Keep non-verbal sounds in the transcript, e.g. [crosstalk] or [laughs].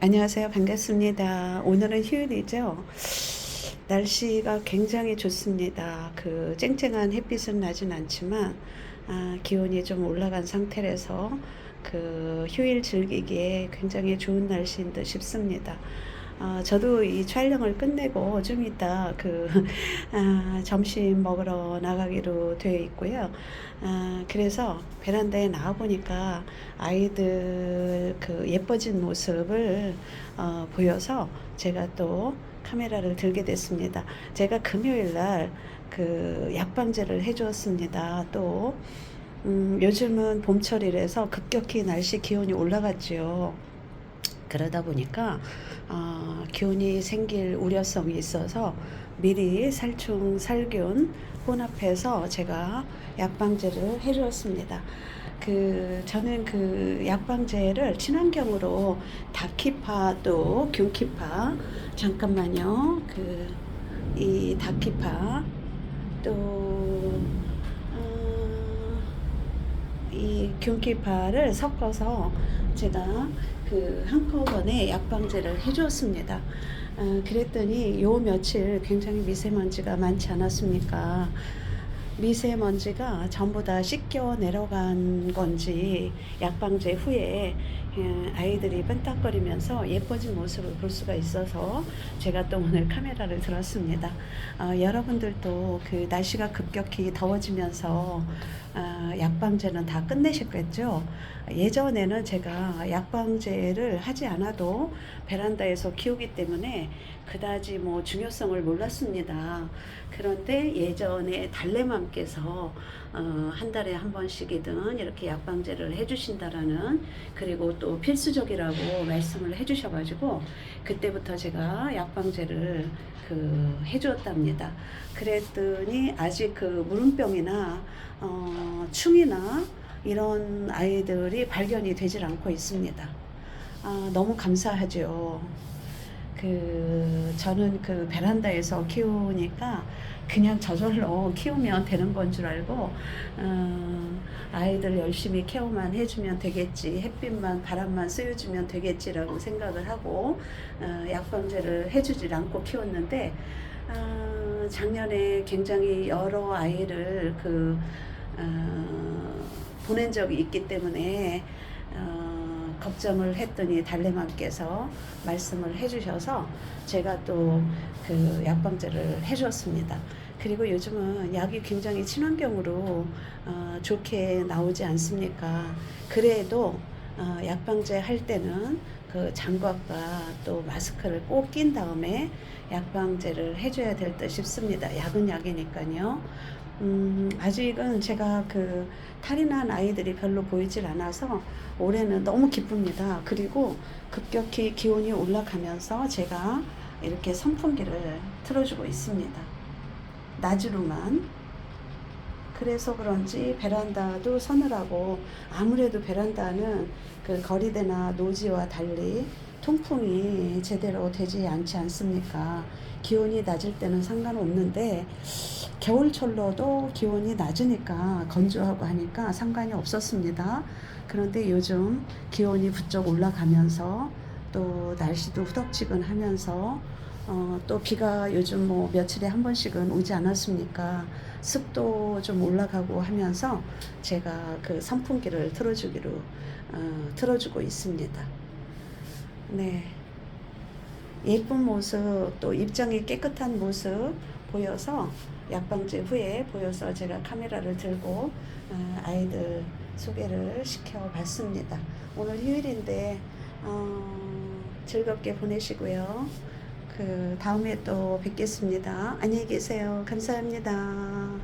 안녕하세요. 반갑습니다. 오늘은 휴일이죠. 날씨가 굉장히 좋습니다. 그 쨍쨍한 햇빛은 나진 않지만 아, 기온이 좀 올라간 상태라서 그 휴일 즐기기에 굉장히 좋은 날씨인 듯 싶습니다. 아, 저도 이 촬영을 끝내고 좀 이따 그 [laughs] 아, 점심 먹으러 나가기로 되어 있고요. 아, 그래서 베란다에 나와 보니까 아이들 그 예뻐진 모습을 어, 보여서 제가 또 카메라를 들게 됐습니다. 제가 금요일 날 그 약방제를 해주었습니다. 또 음, 요즘은 봄철이라서 급격히 날씨 기온이 올라갔지요. 그러다 보니까 어, 기온이 생길 우려성이 있어서 미리 살충 살균 혼합해서 제가 약방제를 해주었습니다. 그 저는 그 약방제를 친환경으로 다키파 또 균키파 잠깐만요 그 이 다키파 또 어, 이 균키파를 섞어서 제가 그 한꺼번에 약방제를 해주었습니다. 어, 그랬더니 요 며칠 굉장히 미세먼지가 많지 않았습니까? 미세먼지가 전부 다 씻겨 내려간 건지 약방제 후에 예, 아이들이 뺀딱거리면서 예뻐진 모습을 볼 수가 있어서 제가 또 오늘 카메라를 들었습니다. 어, 여러분들도 그 날씨가 급격히 더워지면서 어, 약방제는 다 끝내셨겠죠? 예전에는 제가 약방제를 하지 않아도 베란다에서 키우기 때문에 그다지 뭐 중요성을 몰랐습니다. 그런데 예전에 달래맘께서 어, 한 달에 한 번씩이든 이렇게 약방제를 해주신다라는 그리고 또 필수적이라고 말씀을 해주셔가지고 그때부터 제가 약방제를 그 해주었답니다. 그랬더니 아직 그 무름병이나 어, 충이나 이런 아이들이 발견이 되질 않고 있습니다. 아, 너무 감사하죠. 그 저는 그 베란다에서 키우니까 그냥 저절로 키우면 되는 건 줄 알고 어, 아이들 열심히 케어만 해주면 되겠지 햇빛만 바람만 쐬어주면 되겠지라고 생각을 하고 어, 약방제를 해주질 않고 키웠는데 어, 작년에 굉장히 여러 아이를 그 어, 보낸 적이 있기 때문에 어, 걱정을 했더니 달래맘께서 말씀을 해주셔서 제가 또 그 약방제를 해주었습니다. 그리고 요즘은 약이 굉장히 친환경으로 어, 좋게 나오지 않습니까? 그래도 어, 약방제 할 때는 그 장갑과 또 마스크를 꼭 낀 다음에 약방제를 해줘야 될 듯 싶습니다. 약은 약이니까요. 음, 아직은 제가 그 탈이 난 아이들이 별로 보이질 않아서 올해는 너무 기쁩니다. 그리고 급격히 기온이 올라가면서 제가 이렇게 선풍기를 틀어주고 있습니다. 낮으로만. 그래서 그런지 베란다도 서늘하고 아무래도 베란다는 그 거리대나 노지와 달리 통풍이 제대로 되지 않지 않습니까? 기온이 낮을 때는 상관없는데 겨울철로도 기온이 낮으니까 건조하고 하니까 상관이 없었습니다. 그런데 요즘 기온이 부쩍 올라가면서 또 날씨도 후덥지근 하면서 어, 또 비가 요즘 뭐 며칠에 한 번씩은 오지 않았습니까? 습도 좀 올라가고 하면서 제가 그 선풍기를 틀어주기로 어, 틀어주고 있습니다. 네. 예쁜 모습 또 입장이 깨끗한 모습 보여서 약방제 후에 보여서 제가 카메라를 들고 어, 아이들 소개를 시켜봤습니다. 오늘 휴일인데 어, 즐겁게 보내시고요. 그 다음에 또 뵙겠습니다. 안녕히 계세요. 감사합니다.